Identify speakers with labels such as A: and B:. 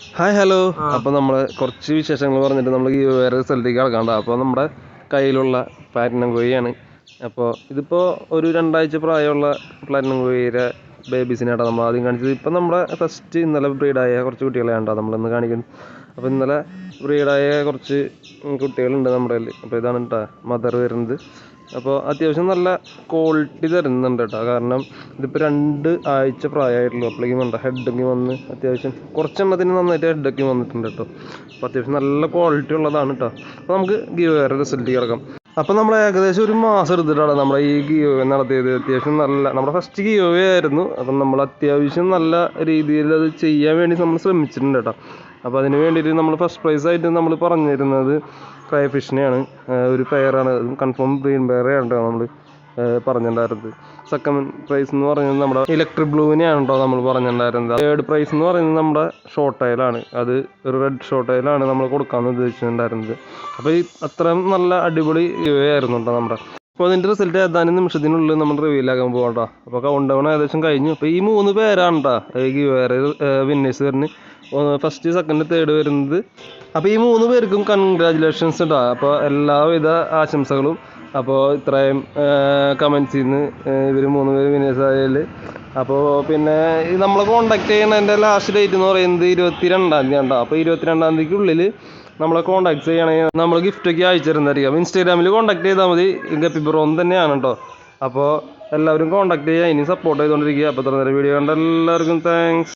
A: Hi hello. അപ്പോൾ നമ്മൾ കുറച്ച് വിശേഷങ്ങൾ പറഞ്ഞിട്ട് നമ്മൾ ഈ വേറെ സ്ഥലത്തേക്ക് കിടക്കാണ്ട. അപ്പോൾ നമ്മുടെ കയ്യിലുള്ള പ്ലാറ്റിനം കോഴിയാണ്. അപ്പോൾ ഇതിപ്പോൾ ഒരു രണ്ടാഴ്ച പ്രായമുള്ള പ്ലാറ്റിനം കോഴിയുടെ ബേബീസിനായിട്ടാണ് നമ്മൾ ആദ്യം കാണിച്ചത്. ഇപ്പം നമ്മുടെ ഫസ്റ്റ് ഇന്നലെ ബ്രീഡായ കുറച്ച് കുട്ടികളെയാണ് നമ്മൾ നമ്മളിന്ന് കാണിക്കുന്നത് അപ്പോൾ ഇന്നലെ ബ്രീഡായ കുറച്ച് കുട്ടികളുണ്ട് നമ്മുടെ കയ്യിൽ അപ്പോൾ ഇതാണ് കേട്ടോ മദർ വരുന്നത്. അപ്പോൾ അത്യാവശ്യം നല്ല ക്വാളിറ്റി തരുന്നുണ്ട് കേട്ടോ. കാരണം ഇതിപ്പോൾ രണ്ട് ആഴ്ച പ്രായമായിട്ടുള്ളൂ. അപ്പോഴേക്കും വേണ്ട ഹെഡൊക്കെ വന്ന് അത്യാവശ്യം കുറച്ചെണ്ണത്തിന് നന്നായിട്ട് ഹെഡൊക്കെ വന്നിട്ടുണ്ട് കേട്ടോ. അപ്പോൾ അത്യാവശ്യം നല്ല ക്വാളിറ്റി ഉള്ളതാണ് കേട്ടോ. അപ്പോൾ നമുക്ക് ഗീവ് വേറെ റിസൾട്ട് കിടക്കാം. അപ്പോൾ നമ്മൾ ഏകദേശം ഒരു മാസം എടുത്തിട്ടാണ് നമ്മൾ ഈ ഗീവ് നടത്തിയത്. അത്യാവശ്യം നല്ല നമ്മുടെ ഫസ്റ്റ് ഗീവ് ആയിരുന്നു. അപ്പം നമ്മൾ അത്യാവശ്യം നല്ല രീതിയിൽ അത് ചെയ്യാൻ വേണ്ടി നമ്മൾ ശ്രമിച്ചിട്ടുണ്ട് കേട്ടോ. അപ്പോൾ അതിന് വേണ്ടിയിട്ട് നമ്മൾ ഫസ്റ്റ് പ്രൈസ് ആയിട്ട് നമ്മൾ പറഞ്ഞിരുന്നത് ക്രൈ ഫിഷിനെയാണ് ഒരു പെയറാണ് കൺഫേം ഗ്രീൻ പെയറേ കേട്ടോ നമ്മൾ പറഞ്ഞിട്ടുണ്ടായിരുന്നത്. സെക്കൻഡ് പ്രൈസ് എന്ന് പറയുന്നത് നമ്മുടെ ഇലക്ട്രിക് ബ്ലൂവിനെയാണ് കേട്ടോ നമ്മൾ പറഞ്ഞിട്ടുണ്ടായിരുന്നത്. തേർഡ് പ്രൈസ് എന്ന് പറയുന്നത് നമ്മുടെ ഷോർട്ട് ടൈലാണ് അത് ഒരു റെഡ് ഷോർട്ട് ടൈലാണ് നമ്മൾ കൊടുക്കാമെന്ന് ഉദ്ദേശിച്ചിട്ടുണ്ടായിരുന്നത്. അപ്പോൾ ഈ അത്രയും നല്ല അടിപൊളി ആയിരുന്നു കേട്ടോ നമ്മുടെ. അപ്പോൾ അതിന്റെ റിസൾട്ട് ഏതാനും നിമിഷത്തിനുള്ളിൽ നമ്മൾ റിവീലാക്കാൻ പോകാം കേട്ടോ അപ്പോൾ കൗണ്ട് ഡൗൺ ഏകദേശം കഴിഞ്ഞു. അപ്പോൾ ഈ മൂന്ന് പേരാണ് കേട്ടോ ഈ വേറെ വിന്നേഴ്സ് വരുന്നത്. ഫസ്റ്റ് സെക്കൻഡ് തേർഡ് വരുന്നത്. അപ്പോൾ ഈ മൂന്ന് പേർക്കും കൺഗ്രാജുലേഷൻസ് കേട്ടോ അപ്പോൾ എല്ലാവിധ ആശംസകളും അപ്പോൾ ഇത്രയും കമൻസിൽ നിന്ന് ഇവർ മൂന്ന് പേര് വിന്നേഴ്സ് ആയാൽ അപ്പോൾ പിന്നെ നമ്മളെ കോണ്ടാക്ട് ചെയ്യണതിന്റെ ലാസ്റ്റ് ഡേറ്റ് എന്ന് പറയുന്നത് ഇരുപത്തി രണ്ടാം തീയതി ഉണ്ടോ അപ്പോൾ ഇരുപത്തി രണ്ടാം തീയതിക്കുള്ളിൽ നമ്മളെ കോണ്ടാക്ട് ചെയ്യണമെങ്കിൽ നമ്മൾ ഗിഫ്റ്റൊക്കെ അയച്ചു തരുന്നതായിരിക്കും. ഇൻസ്റ്റാഗ്രാമിൽ കോണ്ടാക്ട് ചെയ്താൽ മതി. ഗപ്പി ബ്രോന്ന് തന്നെയാണ് കേട്ടോ. അപ്പോൾ എല്ലാവരും കോണ്ടാക്ട് ചെയ്യുക ഇനി സപ്പോർട്ട് ചെയ്തുകൊണ്ടിരിക്കുക അപ്പോൾ നേരം വീഡിയോ കണ്ട എല്ലാവർക്കും താങ്ക്സ്